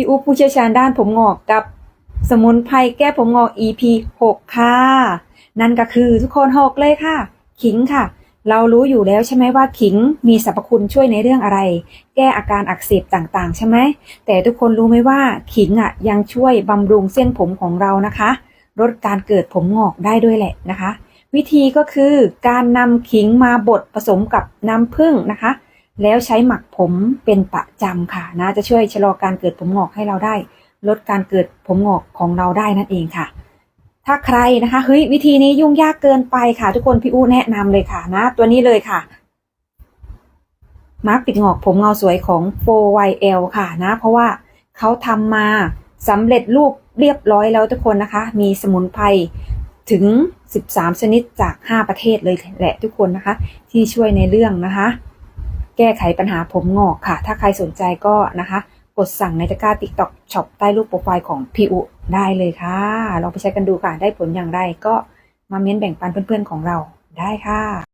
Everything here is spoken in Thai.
พี่อุ๊บผู้เชี่ยวชาญด้านผมงอกกับสมุนไพรแก้ผมงอก EP 6 ค่ะ นั่นก็คือทุกคนหกเลยค่ะ ขิงค่ะ เรารู้อยู่แล้วใช่ไหมว่าขิงมีสรรพคุณช่วยในเรื่องอะไร แก้อาการอักเสบต่างๆ ใช่ไหม แต่ทุกคนรู้ไหมว่าขิงอะยังช่วยบำรุงเส้นผมของเรานะคะ ลดการเกิดผมงอกได้ด้วยแหละนะคะ วิธีก็คือการนำขิงมาบดผสมกับน้ำผึ้งนะคะ แล้วใช้หมักผมเป็นประจำค่ะนะจะช่วยชะลอการเกิดผมงอกให้เราได้ ลดการเกิดผมงอกของเราได้นั่นเองค่ะ ถ้าใครนะคะเฮ้ยวิธีนี้ยุ่งยากเกินไปค่ะ ทุกคนพี่อู้แนะนำเลยค่ะนะ ตัวนี้เลยค่ะมาร์กปิดงอกผมเงาสวยของ 4YL ค่ะนะเพราะว่าเขาทำมาสำเร็จรูปเรียบร้อยแล้วทุกคนนะคะ มีสมุนไพรถึง 13 ชนิดจาก 5 ประเทศเลยแหละทุกคนนะคะ ที่ช่วยในเรื่องนะคะ แก้ไขปัญหาผมงอกค่ะ ถ้าใครสนใจก็นะคะ กดสั่งในตะกร้า TikTok Shop ใต้รูปโปรไฟล์ของพี่อุได้เลยค่ะ ลองไปใช้กันดูค่ะ ได้ผลอย่างไรก็มาเม้นแบ่งปันเพื่อนๆของเราได้ค่ะ